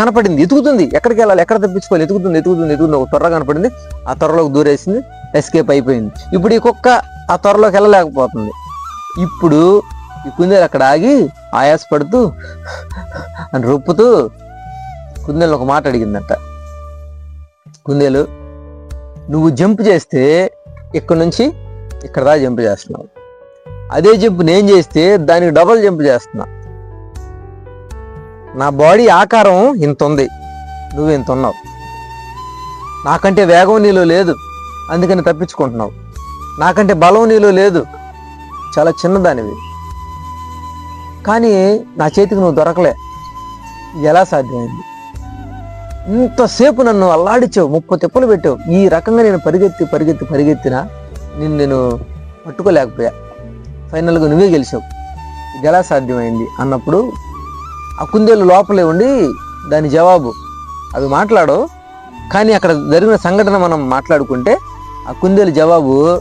కనపడింది ఎతుకుతుంది. ఎక్కడికి వెళ్ళాలి? ఎక్కడ తప్పించుకోవాలి? ఎతుకుతుంది ఎదుగుతుంది ఎదుగుతుంది ఒక త్వర కనపడింది. ఆ త్వరలోకి దూరేసింది. ఎస్కేప్ అయిపోయింది. ఇప్పుడు ఈ కుక్క ఆ త్వరలోకి వెళ్ళలేకపోతుంది. ఇప్పుడు ఈ కుందేలు అక్కడ ఆగి ఆయాసపడుతూ అని రొప్పుతూ కుందేలు ఒక మాట అడిగిందంట. కుందేలు నువ్వు జంప్ చేస్తే ఇక్కడ నుంచి ఇక్కడ దాకా జంప్ చేస్తున్నావు. అదే జంప్ నేను చేస్తే దానికి డబల్ జంప్ చేస్తున్నా. నా బాడీ ఆకారం ఇంత ఉంది నువ్వు ఇంత ఉన్నావు. నాకంటే వేగం నీలో లేదు. అందుకని తప్పించుకుంటున్నావు. నాకంటే బలం నీలో లేదు. చాలా చిన్నదానివి. కానీ నా చేతికి నువ్వు దొరకలే. ఎలా సాధ్యమైంది? ఇంతసేపు నన్ను అల్లాడిచ్చావు ముప్పై తిప్పలు పెట్టావు. ఈ రకంగా నేను పరిగెత్తి పరిగెత్తి పరిగెత్తినా నిన్ను నేను పట్టుకోలేకపోయా. ఫైనల్గా నువ్వే గెలిచావు. ఇది ఎలా సాధ్యమైంది? అన్నప్పుడు ఆ కుందేలు లోపలే ఉండి దాని జవాబు. అవి మాట్లాడు కానీ అక్కడ జరిగిన సంఘటన మనం మాట్లాడుకుంటే ఆ కుందేలు జవాబు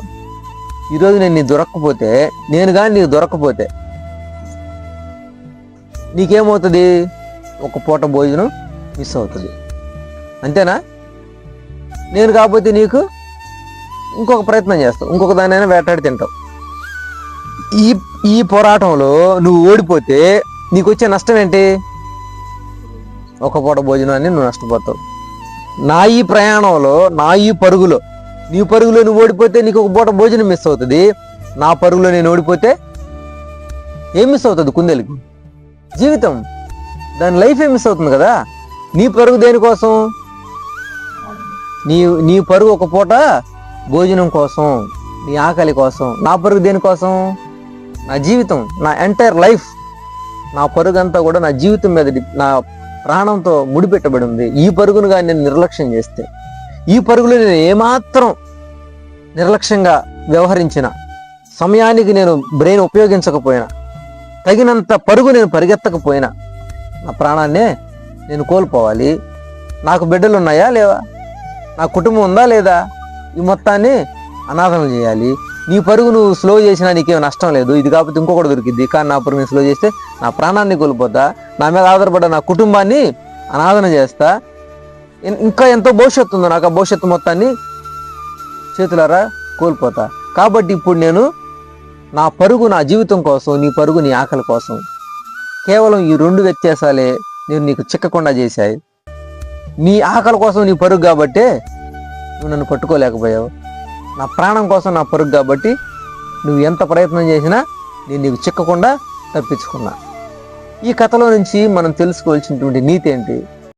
ఈరోజు నేను నీ దొరక్కపోతే నేను కానీ నీకు దొరక్కపోతే నీకేమవుతుంది? ఒక పూట భోజనం మిస్ అవుతుంది. అంతేనా? నేను కాకపోతే నీకు ఇంకొక ప్రయత్నం చేస్తావు. ఇంకొక దానైనా వేటాడి తింటావు. ఈ ఈ పోరాటంలో నువ్వు ఓడిపోతే నీకు వచ్చే నష్టం ఏంటి ఒక పూట భోజనాన్ని నువ్వు నష్టపోతావు. నా ఈ ప్రయాణంలో నా ఈ పరుగులో నీ పరుగులో నువ్వు ఓడిపోతే నీకు ఒక పూట భోజనం మిస్ అవుతుంది. నా పరుగులో నేను ఓడిపోతే ఏం మిస్ అవుతుంది కుందేలుకి? జీవితం. దాని లైఫ్ ఏం మిస్ అవుతుంది కదా? నీ పరుగు దేనికోసం? నీ నీ పరుగు ఒక పూట భోజనం కోసం నీ ఆకలి కోసం. నా పరుగు దేనికోసం? నా జీవితం నా ఎంటైర్ లైఫ్ నా పరుగు అంతా కూడా నా జీవితం మీద నా ప్రాణంతో ముడిపెట్టబడి ఉంది ఈ పరుగును కానీ నేను నిర్లక్ష్యం చేస్తే ఈ పరుగులో నేను ఏమాత్రం నిర్లక్ష్యంగా వ్యవహరించిన సమయానికి నేను బ్రెయిన్ ఉపయోగించకపోయినా తగినంత పరుగు నేను పరిగెత్తకపోయినా నా ప్రాణాన్నే నేను కోల్పోవాలి. నాకు బిడ్డలు ఉన్నాయా లేవా? నా కుటుంబం ఉందా లేదా? ఈ మొత్తాన్ని అనాథం చేయాలి. నీ పరుగు నువ్వు స్లో చేసినా నీకేం నష్టం లేదు. ఇది కాకపోతే ఇంకొకటి దొరికింది కానీ నా పరుగు నేను స్లో చేస్తే నా ప్రాణాన్ని కోల్పోతా నా మీద ఆధారపడ్డ నా కుటుంబాన్ని అనాథన చేస్తా. ఇంకా ఎంతో భవిష్యత్తు ఉందో నాకు ఆ భవిష్యత్తు మొత్తాన్ని చేతులారా కోల్పోతా. కాబట్టి ఇప్పుడు నేను నా పరుగు నా జీవితం కోసం నీ పరుగు నీ ఆకలి కోసం కేవలం ఈ రెండు వ్యత్యాసాలే నేను నీకు చిక్కకుండా చేశాయి. నీ ఆకలి కోసం నీ పరుగు కాబట్టే నువ్వు నన్ను పట్టుకోలేకపోయావు. నా ప్రాణం కోసం నా పరుగు కాబట్టి నువ్వు ఎంత ప్రయత్నం చేసినా నేను నీకు చిక్కకుండా తప్పించుకున్నా. ఈ కథలో నుంచి మనం తెలుసుకోవాల్సినటువంటి నీతి ఏంటి?